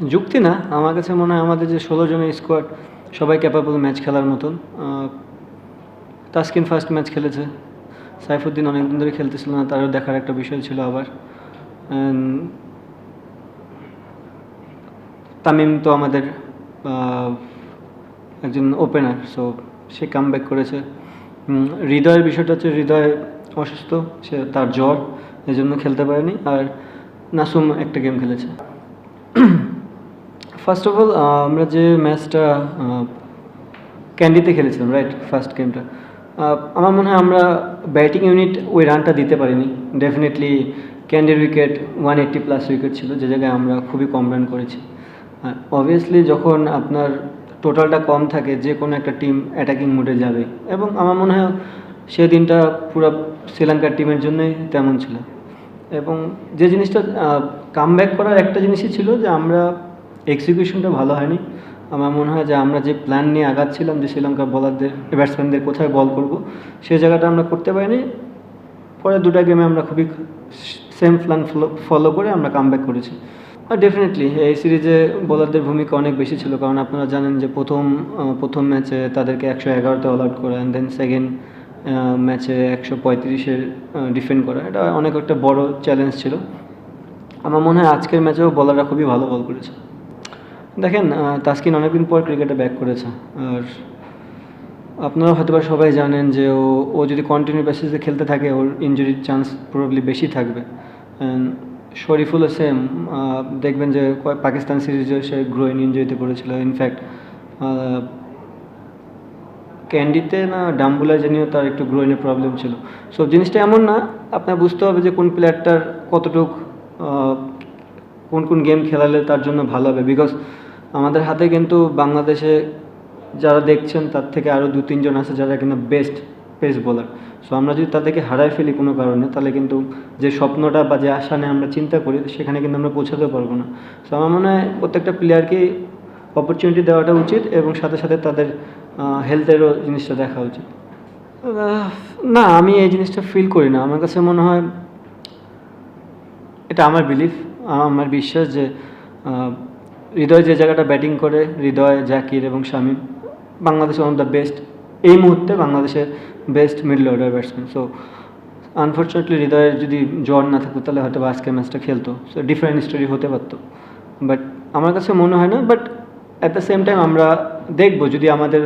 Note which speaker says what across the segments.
Speaker 1: যুক্তি না। আমার কাছে মনে হয় আমাদের যে ষোলো জনের স্কোয়াড সবাই ক্যাপাবল ম্যাচ খেলার মতন। তাসকিন ফার্স্ট ম্যাচ খেলেছে। সাইফুদ্দিন অনেকদিন ধরে খেলতেছিল না, তারও দেখার একটা বিষয় ছিল আবার। তামিম তো আমাদের একজন ওপেনার সো সে কাম ব্যাক করেছে হৃদয়ের বিষয়টা হচ্ছে হৃদয় অসুস্থ, সে তার জ্বর এই জন্য খেলতে পারেনি। আর নাসুম একটা গেম খেলেছে। ফার্স্ট অফ অল আমরা যে ম্যাচটা ক্যান্ডিতে খেলেছিলাম রাইট ফার্স্ট গেমটা আমার মনে হয় আমরা ব্যাটিং ইউনিট ওই রানটা দিতে পারিনি। Definitely ক্যান্ডির wicket one eighty plus wicket ছিল, যে জায়গায় আমরা খুবই কম রান করেছি। অবভিয়াসলি যখন আপনার টোটালটা কম থাকে, যে কোনো একটা টিম অ্যাটাকিং মোডে যাবে। এবং আমার মনে হয় সেদিনটা পুরো শ্রীলঙ্কার টিমের জন্যই তেমন ছিল। এবং যে জিনিসটা কাম ব্যাক করার একটা জিনিসই ছিল যে আমরা এক্সিকিউশনটা ভালো হয়নি। আমার মনে হয় যে আমরা যে প্ল্যান নিয়ে আগাচ্ছিলাম যে শ্রীলঙ্কার বলারদের ব্যাটসম্যানদের কোথায় বল করব, সেই জায়গাটা আমরা করতে পারিনি। পরে দুটা গেমে আমরা খুবই সেম প্ল্যান ফলো করে আমরা কাম করেছি। আর ডেফিনেটলি এই সিরিজে বোলারদের ভূমিকা অনেক বেশি ছিল, কারণ আপনারা জানেন যে প্রথম প্রথম ম্যাচে তাদেরকে একশো এগারোতে অল আউট করা অ্যান্ড দেন সেকেন্ড ম্যাচে একশো পঁয়ত্রিশের ডিফেন্ড করা, এটা অনেক একটা বড় চ্যালেঞ্জ ছিল। আমার মনে হয় আজকের ম্যাচেও বলাররা খুবই ভালো বল করেছে। দেখেন তাসকিন অনেকদিন পর ক্রিকেটে ব্যাক করেছে। আর আপনারা হয়তো বা সবাই জানেন যে ও ও যদি কন্টিনিউ বেসিসে খেলতে থাকে, ওর ইঞ্জুরির চান্স প্রবলি বেশি থাকবে। And শরীফুলও সেম দেখবেন যে পাকিস্তান সিরিজে সে গ্রোইন ইঞ্জুরিতে পড়েছিল। ইনফ্যাক্ট ক্যান্ডিতে না ডাম্বুলা জানিও তার একটু গ্রোইনের প্রবলেম ছিল। সো জিনিসটা এমন না, আপনার বুঝতে হবে যে কোন প্লেয়ারটার কতটুক কোন কোন গেম খেলালে তার জন্য ভালো হবে? বিকজ আমাদের হাতে কিন্তু বাংলাদেশে যারা দেখছেন, তার থেকে আরও দু তিনজন আছে যারা কিন্তু বেস্ট পেস বোলার সো আমরা যদি তাদেরকে হারায় ফেলি কোনো কারণে, তাহলে কিন্তু যে স্বপ্নটা বা যে আশা নিয়ে আমরা চিন্তা করি, সেখানে কিন্তু আমরা পৌঁছাতে পারব না। সো আমার মনে হয় প্রত্যেকটা প্লেয়ারকে অপরচুনিটি দেওয়াটা উচিত এবং সাথে সাথে তাদের হেলথেরও জিনিসটা দেখা উচিত। না, আমি এই জিনিসটা ফিল করি না। আমার কাছে মনে হয় এটা আমার বিলিফ আমার বিশ্বাস যে হৃদয় যে জায়গাটা ব্যাটিং করে, হৃদয়, জাকির এবং Shamim, Bangladesh one of the best এই মুহূর্তে বাংলাদেশের best middle order batsman so unfortunately হৃদয়ের যদি জ্বর না থাকতো, তাহলে হয়তো আজকে ম্যাচটা খেলতো। সো ডিফারেন্ট স্টোরি হতে পারতো। বাট আমার কাছে মনে হয় না but at the same time আমরা দেখব, যদি আমাদের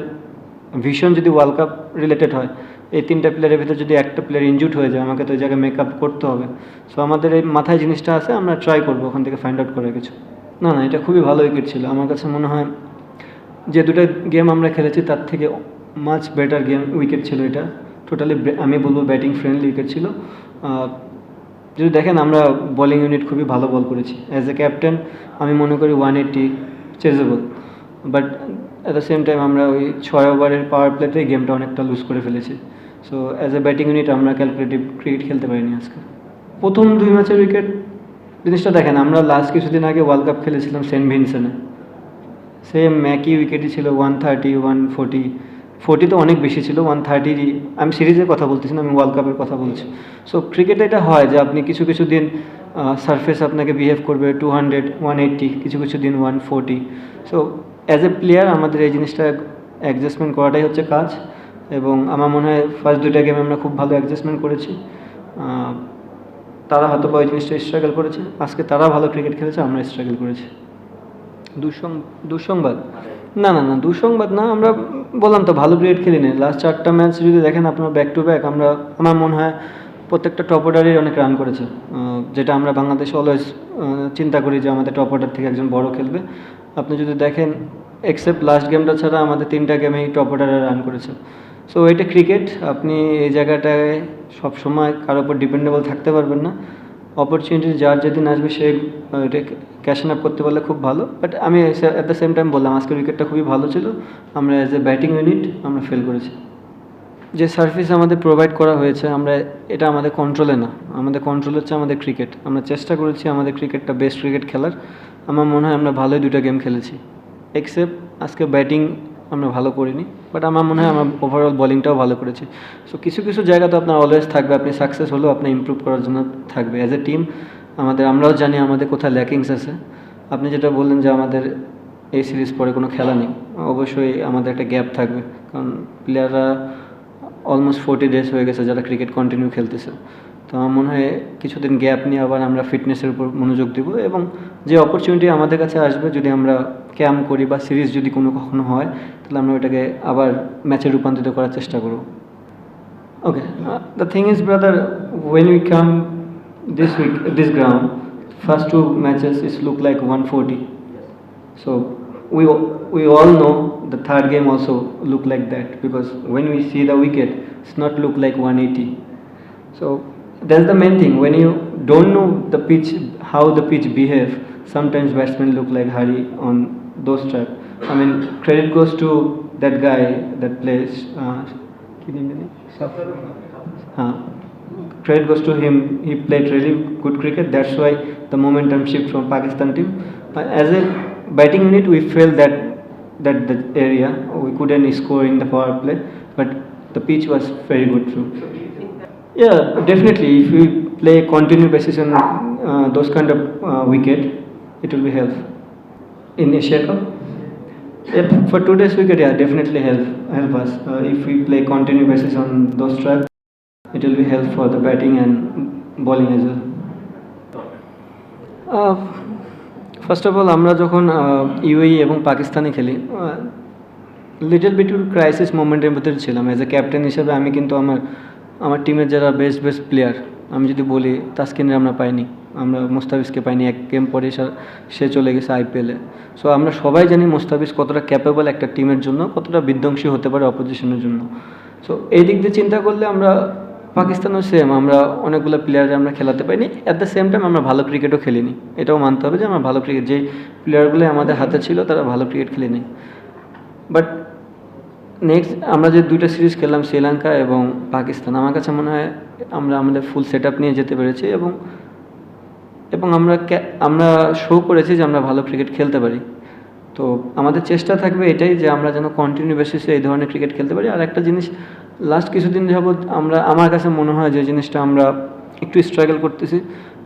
Speaker 1: ভিশন যদি ওয়ার্ল্ড কাপ রিলেটেড হয় এই তিনটা প্লেয়ারের ভিতরে যদি একটা প্লেয়ার ইনজুড হয়ে যায়, আমাকে তো ওই জায়গায় মেকআপ করতে হবে। সো আমাদের এই মাথায় জিনিসটা আছে, আমরা ট্রাই করব ওখান থেকে ফাইন্ড আউট করার কিছু। না না, এটা খুবই ভালো উইকেট ছিল। আমার কাছে মনে হয় যে দুটো গেম আমরা খেলেছি, তার থেকে মাচ বেটার গেম উইকেট ছিল এটা। টোটালি আমি বলব ব্যাটিং ফ্রেন্ডলি উইকেট ছিল। যদি দেখেন, আমরা বোলিং ইউনিট খুবই ভালো বল করেছি। অ্যাজ এ ক্যাপ্টেন আমি মনে করি one eighty chaseable but at the same time আমরা ওই ছয় ওভারের পাওয়ার প্লেতেই গেমটা অনেকটা লুজ করে ফেলেছি। So as a batting unit আমরা ক্যালকুলেটিভ ক্রিকেট খেলতে পারিনি আজকে। প্রথম দুই ম্যাচের উইকেট জিনিসটা দেখেন, আমরা লাস্ট কিছুদিন আগে ওয়ার্ল্ড কাপ খেলেছিলাম সেন্ট ভিনসেনে সেম ম্যাকি উইকেটই ছিল one thirty one forty forty তো অনেক বেশি ছিল ওয়ান থার্টি আমি সিরিজের কথা বলতেছি না, আমি ওয়ার্ল্ড কাপের কথা বলছি। সো ক্রিকেটে এটা হয় যে, আপনি কিছু কিছু দিন সারফেস আপনাকে বিহেভ করবে টু হান্ড্রেড ওয়ান এইট্টি কিছু কিছু দিন one forty so as a player আমাদের এই জিনিসটা অ্যাডজাস্টমেন্ট করাটাই হচ্ছে কাজ। এবং আমার মনে হয় ফার্স্ট দুইটা গেমে আমরা খুব ভালো অ্যাডজাস্টমেন্ট করেছি। তারা হয়তো বা ওই জিনিসটা স্ট্রাগল করেছে। আজকে তারা ভালো ক্রিকেট খেলেছে, আমরা স্ট্রাগল করেছি। দুঃসং, দুঃসংবাদ? না না না, দুঃসংবাদ না, আমরা বললাম তো ভালো ক্রিকেট খেলি না লাস্ট চারটা ম্যাচ যদি দেখেন আপনার ব্যাক টু ব্যাক আমরা, আমার মনে হয় প্রত্যেকটা টপ অর্ডারই অনেক রান করেছে। যেটা আমরা বাংলাদেশে অলওয়েজ চিন্তা করি যে আমাদের টপ অর্ডার থেকে একজন বড় খেলবে। আপনি যদি দেখেন এক্সেপ্ট লাস্ট গেমটা ছাড়া আমাদের তিনটা গেমেই টপ অর্ডারে রান করেছে। সো এটা ক্রিকেট আপনি এই জায়গাটায় সবসময় কারোর উপর ডিপেন্ডেবল থাকতে পারবেন না। অপরচুনিটি যার যেদিন আসবে, সে এটা ক্যাশ আপ করতে পারলে খুব ভালো। বাট আমি অ্যাট দ্য সেম টাইম বললাম, আজকের উইকেটটা খুবই ভালো ছিল। আমরা অ্যাজ এ ব্যাটিং ইউনিট আমরা ফেল করেছি। যে সার্ভিস আমাদের প্রোভাইড করা হয়েছে, আমরা এটা আমাদের কন্ট্রোলে না। আমাদের কন্ট্রোল হচ্ছে আমাদের ক্রিকেট আমরা চেষ্টা করেছি আমাদের ক্রিকেটটা বেস্ট ক্রিকেট খেলার। আমার মনে হয় আমরা ভালোই দুটো গেম খেলেছি। এক্সেপ্ট আজকে ব্যাটিং আমরা ভালো করিনি বাট আমার মনে হয় আমার ওভারঅল বলিংটাও ভালো করেছি। সো কিছু কিছু জায়গা তো আপনার অলওয়েজ থাকবে, আপনি সাকসেস হলেও আপনি ইমপ্রুভ করার জন্য থাকবে। অ্যাজ এ টিম আমাদের, আমরাও জানি আমাদের কোথায় ল্যাকিংস আছে। আপনি যেটা বললেন যে আমাদের এই সিরিজ পরে কোনো খেলা নেই, অবশ্যই আমাদের একটা গ্যাপ থাকবে। কারণ প্লেয়াররা অলমোস্ট ফোর্টি ডেজ হয়ে গেছে যারা ক্রিকেট কন্টিনিউ খেলতেছে। তো আমার মনে হয় কিছুদিন গ্যাপ নিয়ে আবার আমরা ফিটনেসের উপর মনোযোগ দেব এবং যে অপরচুনিটি আমাদের কাছে আসবে, যদি আমরা ক্যাম্প করি বা সিরিজ যদি কোনো কখনো হয়, তাহলে আমরা ওটাকে আবার ম্যাচে রূপান্তরিত করার চেষ্টা করব। Okay the thing is brother when we came this week this ground first two matches is look like one forty so we we all know the third game also look like that because when we see the wicket it's not look like one eighty so that's the main thing. When you don't know the pitch how the pitch behave sometimes batsmen look like Hari on those track. I mean credit goes to that guy that plays uh, uh, credit goes to him. He played really good cricket. That's why the momentum shift from Pakistan team. But as a batting unit we failed that that area we couldn't score in the power play but the pitch was very good too. Yeah, definitely. If we play continue basis on uh, those kind of uh, wicket, it will be help in Asia Cup. Yep, for today's wicket, yeah, definitely help help us. Uh, if we play continue basis on those tracks, it will be help for the batting and bowling as well. First of all আমরা যখন UAE এবং পাকিস্তানে খেলি little bit crisis মোমেন্টের ভিতরে ছিলাম as a captain হিসেবে আমি কিন্তু আমার আমার টিমের যারা বেস্ট বেস্ট প্লেয়ার আমি যদি বলি, তাসকিনের আমরা পাইনি। আমরা মোস্তাফিজকে পাইনি, এক গেম পরে সে- চলে গেছে আইপিএলে সো আমরা সবাই জানি মোস্তাফিজ কতটা ক্যাপেবল একটা টিমের জন্য, কতটা বিধ্বংসী হতে পারে অপোজিশনের জন্য। সো এই দিক দিয়ে চিন্তা করলে আমরা পাকিস্তানও সেম আমরা অনেকগুলো প্লেয়ারে আমরা খেলাতে পাইনি। অ্যাট দ্য সেম টাইম আমরা ভালো ক্রিকেটও খেলিনি। এটাও মানতে হবে যে, আমরা ভালো ক্রিকেট যে প্লেয়ারগুলো আমাদের হাতে ছিল, তারা ভালো ক্রিকেট খেলেনি। বাট নেক্সট আমরা যে দুইটা সিরিজ খেললাম, শ্রীলঙ্কা এবং পাকিস্তান, আমার কাছে মনে হয় আমরা আমাদের ফুল সেট নিয়ে যেতে পেরেছি এবং এবং আমরা আমরা শো করেছি যে আমরা ভালো ক্রিকেট খেলতে পারি। তো আমাদের চেষ্টা থাকবে এটাই যে আমরা যেন কন্টিনিউ বেসিসে এই ধরনের ক্রিকেট খেলতে পারি। আর একটা জিনিস লাস্ট কিছুদিন যাবৎ আমরা, আমার কাছে মনে হয় যে জিনিসটা আমরা একটু স্ট্রাগল করতেছি।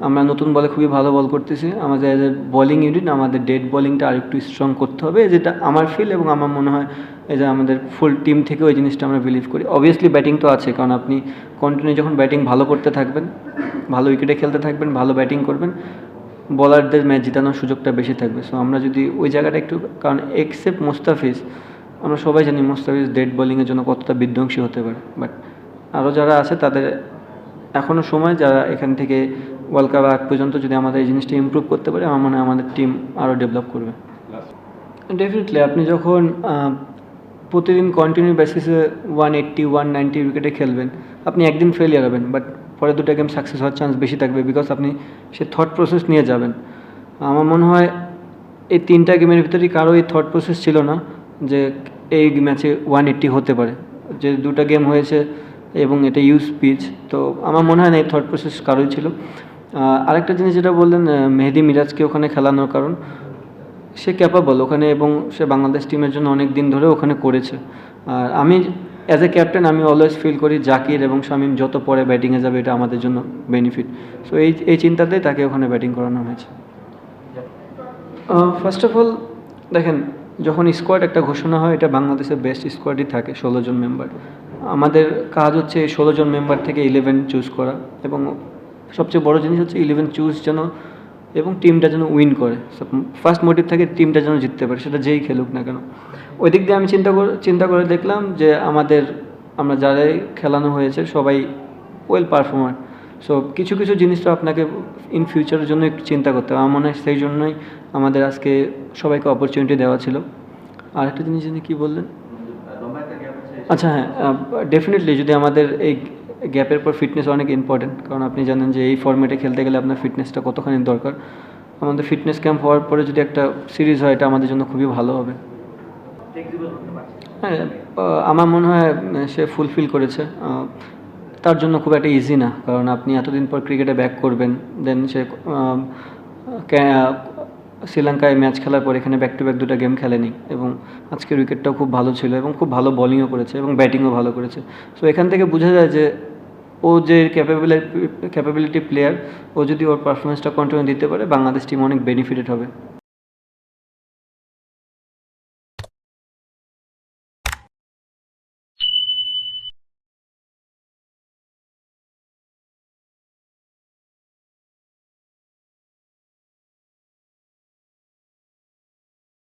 Speaker 1: আমরা নতুন বলে খুবই ভালো বল করতেছি। আমাদের বোলিং ইউনিট আমাদের ডেড বোলিংটা আর একটু স্ট্রং করতে হবে, যেটা আমার ফিল এবং আমার মনে হয় এই যে আমাদের ফুল টিম থেকে ওই জিনিসটা আমরা বিলিভ করি। অবভিয়াসলি ব্যাটিং তো আছে কারণ আপনি কন্টিনিউ যখন ব্যাটিং ভালো করতে থাকবেন ভালো উইকেটে খেলতে থাকবেন ভালো ব্যাটিং করবেন বলারদের ম্যাচ জেতানোর সুযোগটা বেশি থাকবে। সো আমরা যদি ওই জায়গাটা একটু কারণ এক্সেপ্ট মোস্তাফিজ আমরা সবাই জানি মোস্তাফিজ ডেড বোলিংয়ের জন্য কতটা বিধ্বংসী হতে পারে। বাট আরও যারা আছে তাদের এখনও সময় যারা এখান থেকে ওয়ার্ল্ড কাপ আগ পর্যন্ত যদি আমাদের এই জিনিসটা ইমপ্রুভ করতে পারে আমার মনে হয় আমাদের টিম আরও ডেভেলপ করবে। ডেফিনেটলি আপনি যখন প্রতিদিন কন্টিনিউ বেসিসে ওয়ান এইট্টি ওয়ান নাইনটি উইকেটে খেলবেন। আপনি একদিন ফেলিয়ার হবেন বাট পরে দুটো গেম সাকসেস হওয়ার চান্স বেশি থাকবে বিকজ আপনি সে থট প্রসেস নিয়ে যাবেন। আমার মনে হয় এই তিনটা গেমের ভিতরেই কারও এই থট প্রসেস ছিল না যে এই ম্যাচে ওয়ান এইট্টি হতে পারে। যে দুটো গেম হয়েছে এবং এটা ইউজ পিচ তো আমার মনে হয় না এই থট প্রসেস কারোই ছিল। আরেকটা জিনিস যেটা বললেন মেহেদি মিরাজকে ওখানে খেলানোর কারণ। সে ক্যাপাবল ওখানে এবং সে বাংলাদেশ টিমের জন্য অনেক দিন ধরে ওখানে করেছে। আর আমি অ্যাজ এ ক্যাপ্টেন আমি অলওয়েজ ফিল করি জাকির এবং শামিম যত পরে ব্যাটিংয়ে যাবে এটা আমাদের জন্য বেনিফিট সো এই এই চিন্তাতেই তাকে ওখানে ব্যাটিং করানো হয়েছে। ফার্স্ট অফ অল দেখেন, যখন স্কোয়াড একটা ঘোষণা হয়, এটা বাংলাদেশের বেস্ট স্কোয়াডই থাকে, ষোলো জন মেম্বার আমাদের কাজ হচ্ছে এই ষোলো জন মেম্বার থেকে ইলেভেন চুজ করা এবং সবচেয়ে বড় জিনিস হচ্ছে ইলেভেন চুজ যেন এবং টিমটা যেন উইন করে। ফার্স্ট মোটিভ থাকে টিমটা যেন জিততে পারে সেটা যেই খেলুক না কেন। ওই দিক দিয়ে আমি চিন্তা করে চিন্তা করে দেখলাম যে আমাদের আমরা যারাই খেলানো হয়েছে সবাই ওয়েল পারফর্মার সো কিছু কিছু জিনিস তো আপনাকে ইন ফিউচারের জন্য একটু চিন্তা করতে হবে। আমার মনে হয় সেই জন্যই আমাদের আজকে সবাইকে অপরচুনিটি দেওয়া ছিল। আর একটা জিনিস যিনি কী বললেন? আচ্ছা হ্যাঁ ডেফিনেটলি যদি আমাদের এই গ্যাপের পর ফিটনেস অনেক ইম্পর্টেন্ট কারণ আপনি জানেন যে এই ফর্মেটে খেলতে গেলে আপনার ফিটনেসটা কতখানি দরকার। আমাদের ফিটনেস ক্যাম্প হওয়ার পরে যদি একটা সিরিজ হয়, এটা আমাদের জন্য খুবই ভালো হবে। হ্যাঁ আমার মনে হয় সে ফুলফিল করেছে। তার জন্য খুব একটা ইজি না, কারণ আপনি এতদিন পর ক্রিকেটে ব্যাক করবেন দেন সে শ্রীলঙ্কায় ম্যাচ খেলার পর এখানে ব্যাক টু ব্যাক দুটো গেম খেলেনি, এবং আজকের উইকেটটাও খুব ভালো ছিল, এবং খুব ভালো বলিংও করেছে, এবং ব্যাটিংও ভালো করেছে। সো এখান থেকে বোঝা যায় যে ও যে ক্যাপাবিলিটি ক্যাপাবিলিটি প্লেয়ার ও যদি ওর পারফরমেন্সটা কন্টিনিউ দিতে পারে, বাংলাদেশ টিম অনেক বেনিফিটেড হবে।